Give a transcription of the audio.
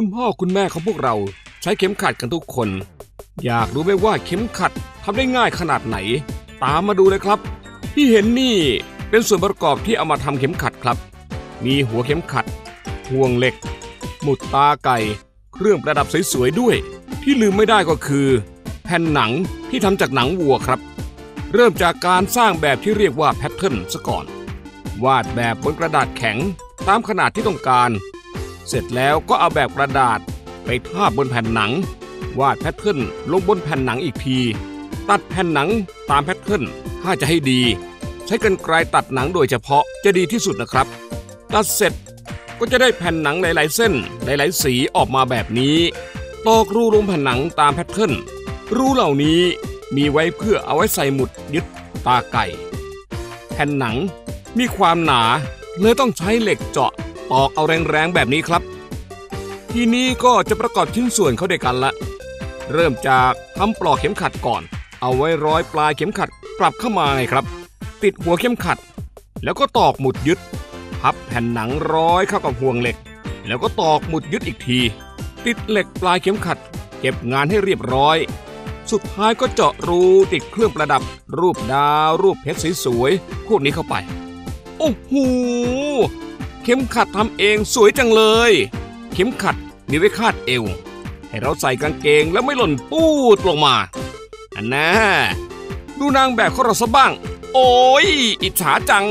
คุณพ่อคุณแม่ของพวกเราใช้เข็มขัดกันทุกคน อยากรู้ไหมว่าเข็มขัดทำได้ง่ายขนาดไหน ตามมาดูเลยครับ ที่เห็นนี่เป็นส่วนประกอบที่เอามาทำเข็มขัดครับ มีหัวเข็มขัด ห่วงเหล็ก หมุดตาไก่ เครื่องประดับสวยๆด้วย ที่ลืมไม่ได้ก็คือ แผ่นหนังที่ทำจากหนังวัวครับ เริ่มจากการสร้างแบบที่เรียกว่าแพทเทิร์นซะก่อน วาดแบบบนกระดาษแข็งตามขนาดที่ต้องการ เสร็จแล้วก็เอาแบบกระดาษไปทาบบนแผ่นหนัง วาดแพทเทิร์นลงบนแผ่นหนังอีกที ตัดแผ่นหนังตามแพทเทิร์นถ้าจะให้ดี ใช้กรรไกรตัดหนังโดยเฉพาะจะดีที่สุดนะครับ ตัดเสร็จก็จะได้แผ่นหนังหลายๆ เส้นหลายๆ สีออกมาแบบนี้ตอกรูลงแผ่นหนังตามแพทเทิร์นรูเหล่านี้มีไว้เพื่อเอาไว้ใส่หมุดยึดตาไก่ แผ่นหนังมีความหนาเลยต้องใช้เหล็กเจาะ ตอกเอาแรงๆแบบนี้ครับ ทีนี้ก็จะประกอบชิ้นส่วนเข้าด้วยกันละ เริ่มจากทำปลอกเข็มขัดก่อน เอาไว้ร้อยปลายเข็มขัดกลับเข้ามาไงครับ ติดหัวเข็มขัด แล้วก็ตอกหมุดยึด พับแผ่นหนังร้อยเข้ากับห่วงเหล็ก แล้วก็ตอกหมุดยึดอีกที ติดเหล็กปลายเข็มขัด เก็บงานให้เรียบร้อยสุดท้ายก็เจาะรูติดเครื่องประดับ รูปดาว รูปเพชรสวยๆพวกนี้เข้าไป โอ้โห เข็มขัดทำเองสวยจังเลย เข็มขัดมีไว้คาดเอว ให้เราใส่กางเกงแล้วไม่หล่นปูดลงมา อันน่าดูนางแบบของเราซะบ้าง โอ้ยอิจฉาจัง